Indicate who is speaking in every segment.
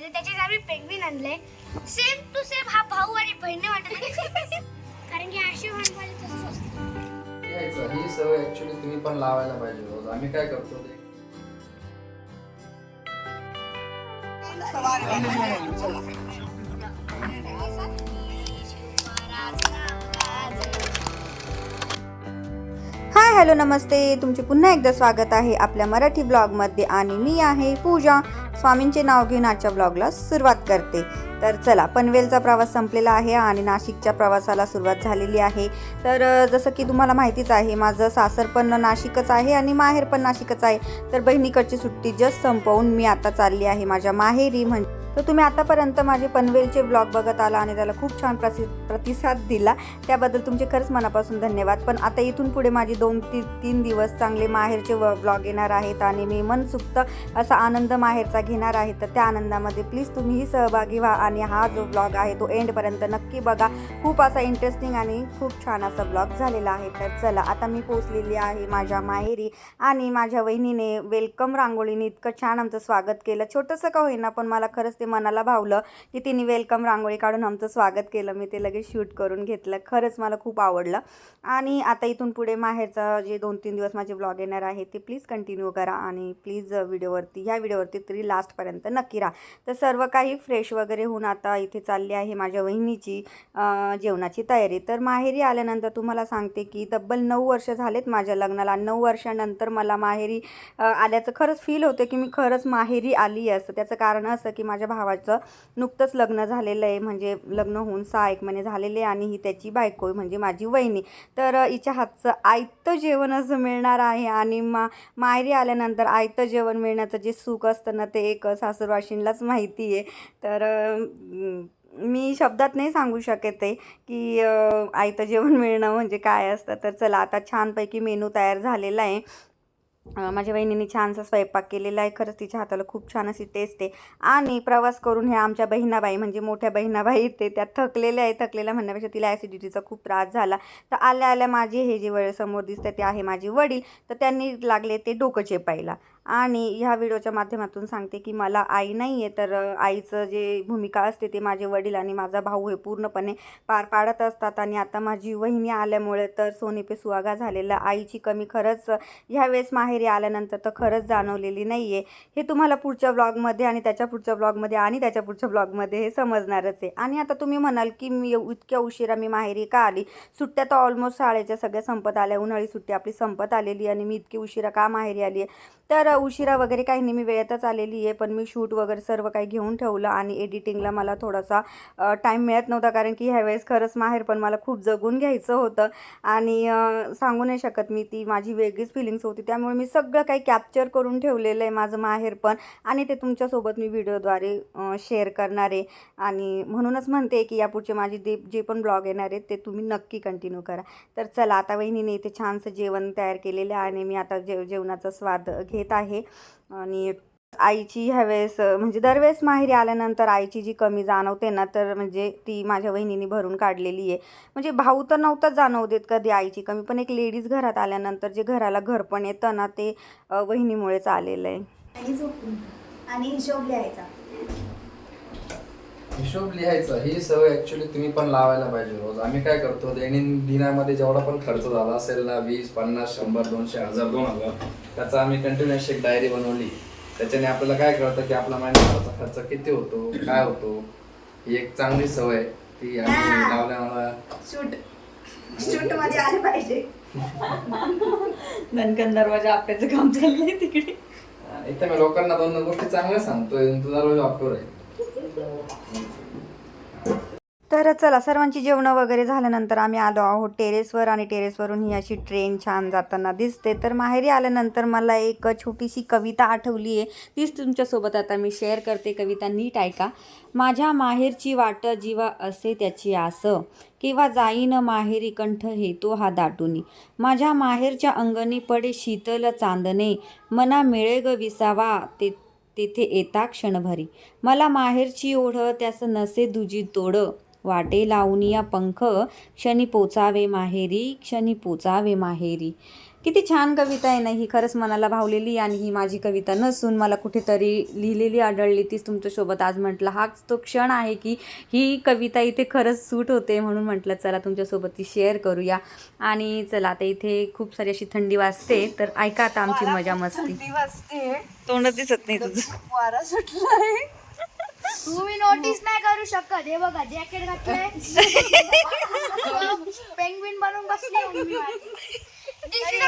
Speaker 1: तर त्याच्यात आम्ही पेंग्विन आणलंय. सेम टू सेम हा भाऊ आणि बहिणी वाटत. कारण की अशी म्हणवाले तसंच असतं.
Speaker 2: यायचं ही सवय ऍक्च्युली तुम्ही पण लावायला पाहिजे रोज. आम्ही काय करतो ते?
Speaker 3: हाय हॅलो नमस्ते. तुमचे पुन्हा एकदा स्वागत आहे आपल्या मराठी ब्लॉगमध्ये आणि मी आहे पूजा. स्वामींचे नाव घेऊन आजच्या ब्लॉगला सुरुवात करते. तर चला पनवेलचा प्रवास संपलेला आहे आणि नाशिकच्या प्रवासाला सुरुवात झालेली आहे. तर जसं की तुम्हाला माहितीच आहे माझं सासर पण नाशिकच आहे आणि माहेर पण नाशिकच आहे. तर बहिणीकडची सुट्टी जस्ट संपवून मी आता चालली आहे. माझ्या माहेरी म्हण तर तुम्ही आतापर्यंत माझे पनवेलचे ब्लॉग बघत आला आणि त्याला खूप छान प्रसि प्रतिसाद दिला. त्याबद्दल तुमचे खरंच मनापासून धन्यवाद. पण आता इथून पुढे माझे दोन ती तीन दिवस चांगले माहेरचे व ब्लॉग येणार आहेत आणि मी मनसुक्त असा आनंद माहेरचा घेणार आहे. तर त्या आनंदामध्ये प्लीज तुम्हीही सहभागी व्हा आणि हा जो ब्लॉग आहे तो एंडपर्यंत नक्की बघा. खूप असा इंटरेस्टिंग आणि खूप छान असा ब्लॉग झालेला आहे. तर चला आता मी पोचलेली आहे माझ्या माहेरी आणि माझ्या वहिनीने वेलकम रांगोळीने इतकं छान आमचं स्वागत केलं. छोटंसं का होईना पण मला खरंच ते मनाला भावलं की तिने वेलकम रांगोळी काढून आमचं स्वागत केलं. मी ते लगेच शूट करून घेतलं. खरंच मला खूप आवडलं. आणि आता इथून पुढे माहेरचा जे दोन तीन दिवस माझे ब्लॉग येणार आहे ते प्लीज कंटिन्यू करा आणि प्लीज व्हिडिओवरती ह्या व्हिडिओवरती तरी लास्टपर्यंत नक्की राहा. तर सर्व काही फ्रेश वगैरे होऊन आता इथे चालली आहे माझ्या वहिनीची. जेवणाची तयारी. तर माहेरी आल्यानंतर तुम्हाला सांगते की तब्बल नऊ वर्ष झालेत माझ्या लग्नाला. नऊ वर्षानंतर मला माहेरी आल्याचं खरंच फील होतं की मी खरंच माहेरी आली असं. त्याचं कारण असं की माझ्या भावाचं नुकतंच लग्न झालेलं आहे. म्हणजे लग्न होऊन सहा एक महिने झालेले आहे आणि ही त्याची बायको आहे म्हणजे माझी वहिनी. तर हिच्या हातचं आयतं जेवण असं मिळणार आहे आणि मा माहेरी आल्यानंतर आयतं जेवण मिळण्याचं जे सुख असतं ना ते एक सासूरवाशींलाच माहिती आहे. तर मी शब्दात नाही सांगू शकत आहे की आईचं आयतं जेवण मिळणं म्हणजे काय असतं. तर चला आता छानपैकी मेनू तयार झालेला आहे. माझ्या बहिणीने छानसा स्वयंपाक केलेला आहे. खरंच तिच्या हाताला खूप छान अशी टेस्ट आहे. आणि प्रवास करून ह्या आमच्या बहिणाबाई म्हणजे मोठ्या बहिणाबाई ते त्या थकलेल्या आहे. थकलेल्या म्हणण्यापेक्षा तिला ॲसिडिटीचा खूप त्रास झाला. तर आल्या आल्या माझे हे जे वेळ समोर दिसतं ते आहे माझे वडील. तर त्यांनी लागले ते डोकं चेपायला. आणि ह्या व्हिडिओच्या माध्यमातून सांगते की मला आई नाही आहे तर आईचं जे भूमिका असते ते माझे वडील आणि माझा भाऊ हे पूर्णपणे पार पाडत असतात. आणि आता माझी वहिनी आल्यामुळे तर सोने पे सुहागा झालेला आईची कमी खरंच ह्यावेळेस माहेरी आल्यानंतर तर खरंच जाणवलेली नाही आहे हे तुम्हाला पुढच्या ब्लॉगमध्ये आणि त्याच्या पुढच्या ब्लॉगमध्ये आणि त्याच्या पुढच्या ब्लॉगमध्ये हे समजणारच आहे. आणि आता तुम्ही म्हणाल की मी इतक्या उशिरा मी माहेरी का आली? सुट्ट्या तर ऑलमोस्ट शाळेच्या सगळ्या संपत आल्या. उन्हाळी सुट्टी आपली संपत आलेली आणि मी इतकी उशिरा का माहेरी आली आहे तर उशिरा वगैरे काही नाही मी वेळेतच आलेली आहे पण मी शूट वगैरे सर्व काही घेऊन ठेवलं आणि एडिटिंगला मला थोडासा टाईम मिळत नव्हता कारण की ह्यावेळेस खरंच माहेर पण मला खूप जगून घ्यायचं होतं आणि सांगू नाही शकत मी ती माझी वेगळीच फिलिंग्स होती. त्यामुळे मी सगळं काही कॅप्चर करून ठेवलेलं आहे माझं माहेर पण आणि ते तुमच्यासोबत मी व्हिडिओद्वारे शेअर करणार आहे. आणि म्हणूनच म्हणते की यापुढचे माझे जे जे पण ब्लॉग येणार आहेत ते तुम्ही नक्की कंटिन्यू करा. तर चला आता वहिनीने इथे छानसं जेवण तयार केलेलं आहे आणि मी आता जेव जेवणाचा स्वाद घेत आहे. आणि आईची ह्यावेळेस म्हणजे दरवेळेस माहेरी आल्यानंतर आईची जी कमी जाणवते ना तर म्हणजे ती माझ्या वहिनीने भरून काढलेली आहे. म्हणजे भाऊ तर नव्हताच जाणव देत कधी आईची कमी पण एक लेडीज घरात आल्यानंतर जे घराला घर पण येतं ना ते वहिनीमुळेच आलेलं आहे.
Speaker 1: आणि झोपून आणि हिशोब लिहायचा.
Speaker 2: हिशोब लिहायचा ही सवय ऍक्च्युली तुम्ही पण लावायला पाहिजे रोज. आम्ही काय करतो दैनंदिन दिनामध्ये जेवढा पण खर्च झाला असेल ना वीस पन्नास शंभर दोनशे हजार दोन हजार त्याचा आम्ही कंटिन्युअस एक डायरी बनवली. त्याच्याने आपल्याला काय कळतं की आपला महिन्याचा खर्च किती होतो काय होतो? ही एक चांगली सवय आहे. ती आम्ही. लावल्यामुळे
Speaker 1: शूट शूटमध्ये आले पाहिजे.
Speaker 3: धनकन दरवाजा आपल्याचं काम चाललंय तिकडे.
Speaker 2: इथं मी लोकांना दोन गोष्टी चांगल्या सांगतोय तुझा रोज वापर आहे
Speaker 3: तर चला सर्वांची जेवणं वगैरे झाल्यानंतर आम्ही आलो आहोत टेरेसवर आणि टेरेसवरून ही अशी ट्रेन छान जाताना दिसते. तर माहेरी आल्यानंतर मला एक छोटीशी कविता आठवली आहे. तीच तुमच्यासोबत आता मी शेअर करते. कविता नीट ऐका. माझ्या माहेरची वाट जीवा असे त्याची आस. किंवा जाईन माहेरी कंठ हेतो हा दाटुनी. माझ्या माहेरच्या अंगणी पडे शीतल चांदणे. मना मिळे ग विसावा ते तेथे येता क्षणभरी. मला माहेरची ओढ त्यास नसे दुजी तोड. वाटे लावून या पंख क्षणी पोचावे माहेरी क्षणी पोचावे माहेरी. किती छान कविता आहे ना ही खरंच मनाला भावलेली आणि ही माझी कविता नसून मला कुठेतरी लिहिलेली आढळली तीच तुमच्यासोबत आज म्हटलं. हाच तो क्षण आहे की ही कविता इथे खरंच सूट होते म्हणून म्हटलं चला तुमच्यासोबत ती शेअर करूया. आणि चला आता इथे खूप सारी अशी थंडी वाजते तर ऐका आता आमची मजा मस्ती. तोंड दिसत नाही तुझं.
Speaker 4: वारा सुटलाय.
Speaker 1: तुम्ही नोटीस नाही करू शकत. हे बघा जॅकेट घातलंय. पेंग्विन बनवून बसले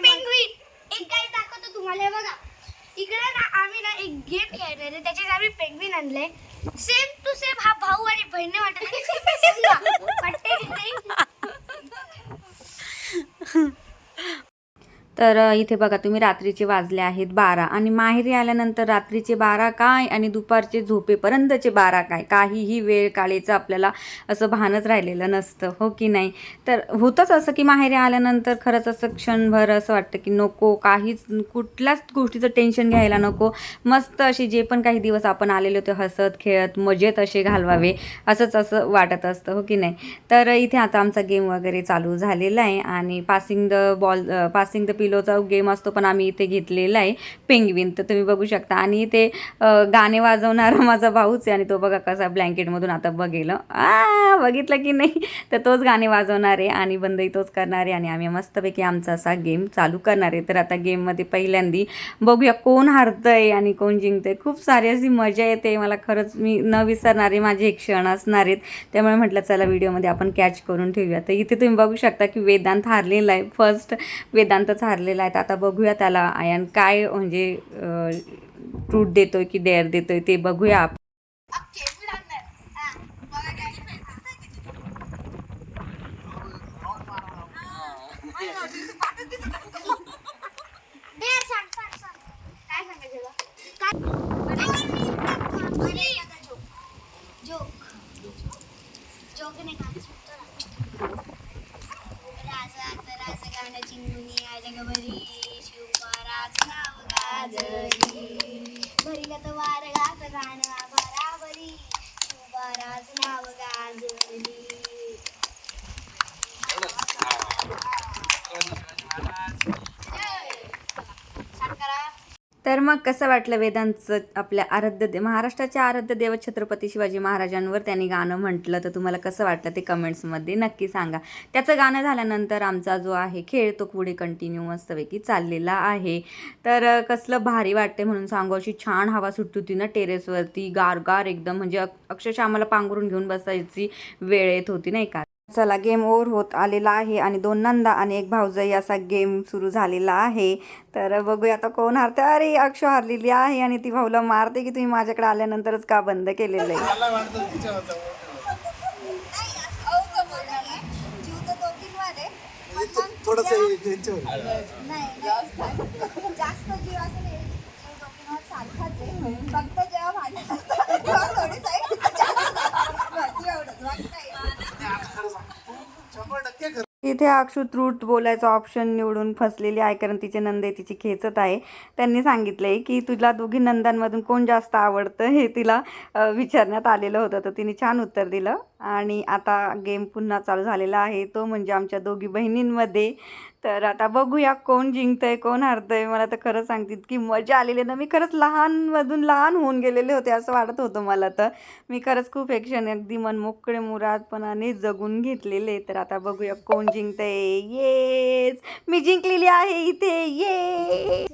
Speaker 1: पेंग्विन एक काय दाखवतो तुम्हाला हे बघा. इकडे ना आम्ही ना एक गेम खेळणार त्याच्यात आम्ही पेंग्विन आणलंय. सेम टू सेम हा भाऊ आणि बहीण वाटत वाटते की नाही
Speaker 3: तर इथे बघा तुम्ही रात्रीचे वाजले आहेत बारा आणि माहेरी आल्यानंतर रात्रीचे बारा काय आणि दुपारचे झोपेपर्यंतचे बारा काय? काहीही वेळ काळेचं आपल्याला असं भानच राहिलेलं नसतं हो की नाही? तर होतंच असं की माहेरी आल्यानंतर खरंच असं क्षणभर असं वाटतं की नको काहीच कुठल्याच गोष्टीचं टेन्शन घ्यायला नको. मस्त असे जे पण काही दिवस आपण आलेले होते हसत खेळत मजेत असे घालवावे असंच असं वाटत असतं हो की नाही? तर इथे आता आमचा गेम वगैरे चालू झालेला आहे आणि passing the ball passing the किलोचा गेम असतो पण आम्ही इथे घेतलेला आहे. पेंगविन तर तुम्ही बघू शकता. आणि इथे गाणे वाजवणारा माझा भाऊच आहे आणि तो बघा कसा ब्लँकेटमधून आता बघेल. आ बघितलं की नाही? तर तोच गाणे वाजवणार आहे आणि बंदही तोच करणार आहे आणि आम्ही मस्तपैकी आमचा असा गेम चालू करणार आहे. तर आता गेममध्ये पहिल्यांदी बघूया कोण हारतंय आणि कोण जिंकतं आहे खूप सारी अशी मजा येते. मला खरंच मी न विसरणारे माझे एक क्षण असणार आहेत. त्यामुळे म्हटलं चला व्हिडिओमध्ये आपण कॅच करून ठेवूया. तर इथे तुम्ही बघू शकता की वेदांत हारलेला आहे. फर्स्ट वेदांतच भरलेला आहे. तर आता बघूया त्याला. आयन काय म्हणजे ट्रूट देतोय की डेअर देतोय ते बघूया आपण
Speaker 1: दे सांग सांग सांग काय सांगायचं तुला? काय जोक जोक नाही का सुटतो ना राजा आता राजा गाण्याची मुनी आज गबरी शिवराज नाव गाजरी तर वार गात गाणं बराबरी शिवराज नाव गाजरी
Speaker 3: तर मग कसं वाटलं वेदांचं आपल्या आराध्य दे महाराष्ट्राच्या आराध्य देव छत्रपती शिवाजी महाराजांवर त्यांनी गाणं म्हटलं? तर तुम्हाला कसं वाटलं ते कमेंट्समध्ये नक्की सांगा. त्याचं गाणं झाल्यानंतर आमचा जो आहे खेळ तो पुढे कंटिन्यू मस्तपैकी चाललेला आहे. तर कसलं भारी वाटते म्हणून सांगू अशी छान हवा सुटत होती ना टेरेसवरती गारगार एकदम म्हणजे अक्षरशः आम्हाला पांघरून घेऊन बसायची वेळ येत होती नाही का? चला गेम ओव्हर होत आलेला आहे आणि दोन नंदा आणि एक भाऊजाई असा गेम सुरू झालेला आहे. तर बघूया आता कोण हारते अरे अक्षु हारलेली आहे आणि ती भाऊला मारते की तुम्ही माझ्याकडे आल्यानंतरच का बंद केलेलं आहे?
Speaker 4: थोडस
Speaker 5: जास्त जीव असं नाही जीव दोघींवर सारखाच आहे फक्त जेव्हा भांडण असतं तेव्हा थोडी साईड जास्त एवढंच बाकी नाही
Speaker 4: शंभर टक्के खरं
Speaker 3: इथे अक्षु त्रूट बोलायचं ऑप्शन निवडून फसलेली आहे कारण तिचे नंदे तिची खेचत आहे. त्यांनी सांगितलंय की तुला दोघी नंदांमधून कोण जास्त आवडतं हे तिला विचारण्यात आलेलं होतं. तर तिने छान उत्तर दिलं. आणि आता गेम पुन्हा चालू झालेला आहे. तो म्हणजे आमच्या दोघी बहिणींमध्ये तर आता बघूया कोण जिंकतंय कोण हारतंय. मला तर खरं सांगते की मजा आलेली आहे ना. मी खरंच लहानमधून लहान होऊन गेलेले होते असं वाटत होतं मला तर. मी खरंच खूप एक क्षण अगदी मन मोकळे मुरादपणाने जगून घेतलेले. तर आता बघूया कोण जिंकतंय. येस मी जिंकलेली आहे इथे. ये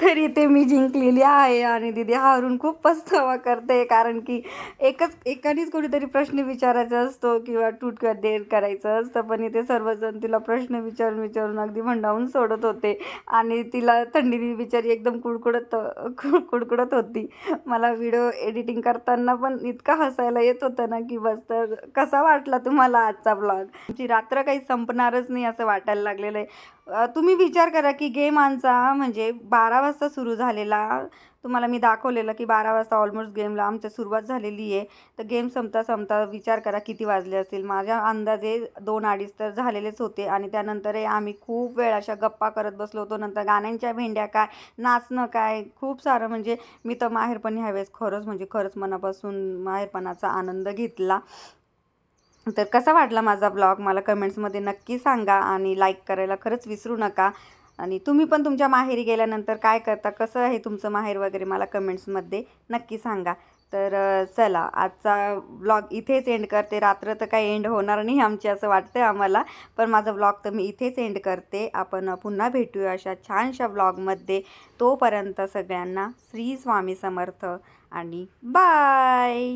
Speaker 3: तर इथे मी जिंकलेली आहे आणि दिदी हारून खूप पस्तावा करते कारण की एकच एकानेच कोणीतरी प्रश्न विचारायचा असतो किंवा टूट किंवा देर करायचं असतं पण इथे सर्वजण तिला प्रश्न विचारून विचारून अगदी भंडावून सोडत होते आणि तिला थंडीने बिचारी एकदम कुडकुडत कुडकुडत होती. मला व्हिडिओ एडिटिंग करताना पण इतका हसायला येत होतं ना की बस तर कसा वाटला तुम्हाला आजचा ब्लॉग आमची रात्र काही संपणारच नाही असं वाटायला लागलेलं आहे. तुम्ही विचार करा की गेम आमचा म्हणजे बारा वाजता सुरू झालेला. तुम्हाला मी दाखवलेलं की बारा वाजता ऑलमोस्ट गेमला आमच्या सुरुवात झालेली आहे. तर गेम संपता संपता विचार करा किती वाजले असतील. माझ्या अंदाजे दोन अडीच तर झालेलेच होते आणि त्यानंतरही आम्ही खूप वेळ अशा गप्पा करत बसलो होतो. नंतर गाण्यांच्या भेंड्या काय नाचणं काय खूप सारं म्हणजे मी तर माहेरपणी ह्यावेळेस खरंच म्हणजे खरंच मनापासून माहेरपणाचा आनंद घेतला. तर कसा वाटला माझा ब्लॉग? मला कमेंट्समध्ये नक्की सांगा आणि लाईक करायला खरंच विसरू नका. आणि तुम्ही पण तुमच्या माहेरी गेल्यानंतर काय करता? कसं आहे तुमचं माहेर वगैरे मला कमेंट्समध्ये नक्की सांगा. तर चला आजचा ब्लॉग इथेच एंड करते. रात्र तर काही एंड होणार नाही आमची असं वाटतं आम्हाला. पण माझा ब्लॉग तर मी इथेच एंड करते. आपण पुन्हा भेटूया अशा छानशा ब्लॉगमध्ये. तोपर्यंत सगळ्यांना श्री स्वामी समर्थ आणि बाय